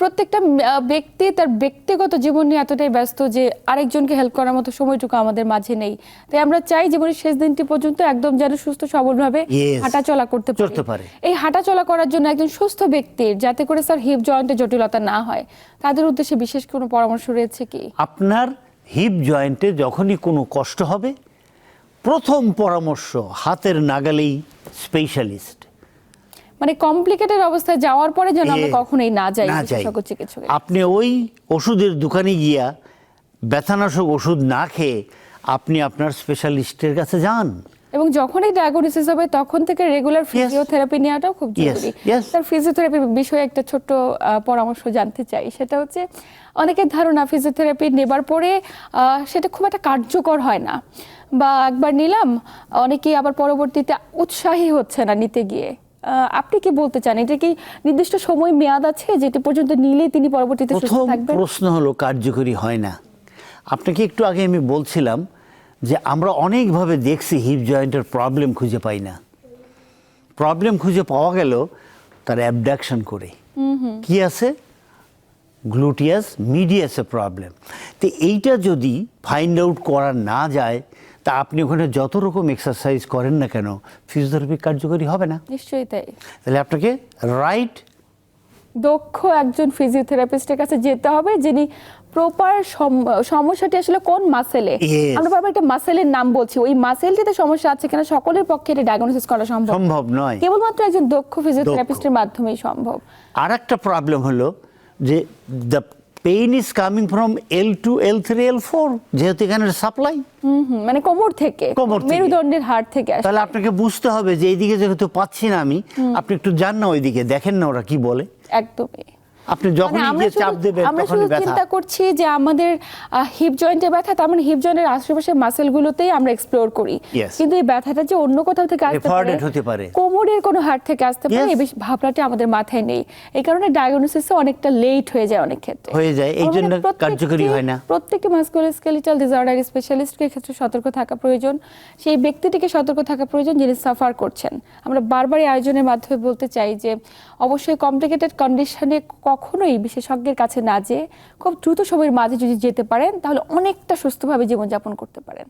প্রত্যেকটা ব্যক্তি তার ব্যক্তিগত জীবন নিয়ে এতটাই ব্যস্ত যে আরেকজনকে হেল্প করার মতো সময়টুকু আমাদের মাঝে নেই তাই আমরা চাই জীবনের শেষ দিনটি পর্যন্ত একদম যেন সুস্থ সবলভাবে. হাঁটাচলা করতে পারি। পারে। এই হাঁটাচলা করার জন্য একজন সুস্থ ব্যক্তির যাতে করে স্যার হিপ জয়েন্টে জটিলতা না হয় তাদের উদ্দেশ্যে বিশেষ কোনো পরামর্শ রয়েছে কি আপনার হিপ জয়েন্টে যখনই কোনো কষ্ট হবে প্রথম পরামর্শ হাতের নাগালেই স্পেশালিস্ট মানে কমপ্লিকেটেড অবস্থায় যাওয়ার পরে যেন আমরা কখনোই না যাই বিশেষজ্ঞ চিকিৎসক আপনি ওই ওষুধের দোকানে গিয়া ব্যথানাশক ওষুধ না খেয়ে আপনি আপনার স্পেশালিস্টের কাছে যান। এবং যখনই ডায়াগনোসিস হবে তখন থেকে রেগুলার ফিজিওথেরাপি নেওয়াটাও খুব জরুরি. তার ফিজিওথেরাপি বিষয়ে একটা ছোট্ট পরামর্শ জানতে চাই। সেটা হচ্ছে অনেকের ধারণা ফিজিওথেরাপি নেবার পরে সেটা খুব একটা কার্যকর হয় না। বা একবার নিলাম অনেকেই আবার পরবর্তীতে উৎসাহী হচ্ছে না নিতে গিয়ে। আপনি কি বলতে চান? এটা কি নির্দিষ্ট সময় মেয়াদ আছে? যেটি পর্যন্ত নিলে তিনি পরবর্তীতে সুস্থ প্রথম প্রশ্ন হলো কার্যকরী হয় না। আপনাকে একটু আগে আমি বলছিলাম যে আমরা অনেকভাবে দেখছি হিপ জয়েন্টের প্রবলেম খুঁজে পাই না। প্রবলেম খুঁজে পাওয়া গেল তার অ্যাবডাকশন করে। কি আছে? গ্লুটিয়াস মিডিয়াসে প্রবলেম তো এইটা যদি ফাইন্ড আউট করা না যায় তা আপনি ওখানে যত রকম এক্সারসাইজ করেন না কেন ফিজিওথেরাপি কার্যকরী হবে না? নিশ্চয়ই তাই। তাহলে আপনাকে রাইট দক্ষ একজন ফিজিওথেরাপিস্টের কাছে যেতে হবে যিনি প্রপার সমস্যাটি আসলে কোন মাসেলে আমরা বারবার একটা মাসেলের নাম বলছি। ওই মাসেলটিতে সমস্যা আছে কিনা সকলের পক্ষে এটা ডায়াগনোসিস করা সম্ভব। সম্ভব নয়। কেবলমাত্র একজন দক্ষ ফিজিওথেরাপিস্টের মাধ্যমেই সম্ভব। আর একটা প্রবলেম হলো যে the pain is coming from L two L three L four যেহেতু এখানে সাপ্লাই মানে কোমর থেকে কোমর। মেরুদণ্ডের হাড় থেকে তাহলে আপনাকে বুঝতে হবে যে এইদিকে যেহেতু পাচ্ছি না আমি আপনি একটু যান না ওইদিকে দেখেন না ওরা কি বলে। একদমই। আপনি মানে আমরা গিয়ে চাপ দেবেন আমরা শুধু চিন্তা করছি যে আমাদের হিপ জয়েন্টে ব্যথা তার মানে হিপ জয়েন্টের আশেপাশে মাসেলগুলোতেই আমরা এক্সপ্লোর করি। কিন্তু এই ব্যথাটা যে অন্য কোথাও থেকে আসতে পারে। কোমরের কোনো হাড় থেকে আসতে পারে এই ভাবনাটা আমাদের মাথায় নেই। এই কারণে ডায়াগনোসিসে অনেকটা লেট হয়ে যায় অনেক ক্ষেত্রে। হয়ে যায়, এই জন্য কার্যকরী হয় না। প্রত্যেকটি মাস্কুলোস্কেলিটাল ডিসঅর্ডার স্পেশালিস্টের ক্ষেত্রে সতর্ক থাকা প্রয়োজন। সেই ব্যক্তিটিকে সতর্ক থাকা প্রয়োজন যিনি সাফার করছেন। আমরা বারবার আয়োজনের মাধ্যমে বলতে চাই যে অবশ্যই কমপ্লিকেটেড কন্ডিশনে কখনোই বিশেষজ্ঞের কাছে না যেয়ে খুব দ্রুত সময়ের মাঝে যদি যেতে পারেন, তাহলে অনেকটা সুস্থভাবে জীবনযাপন করতে পারেন।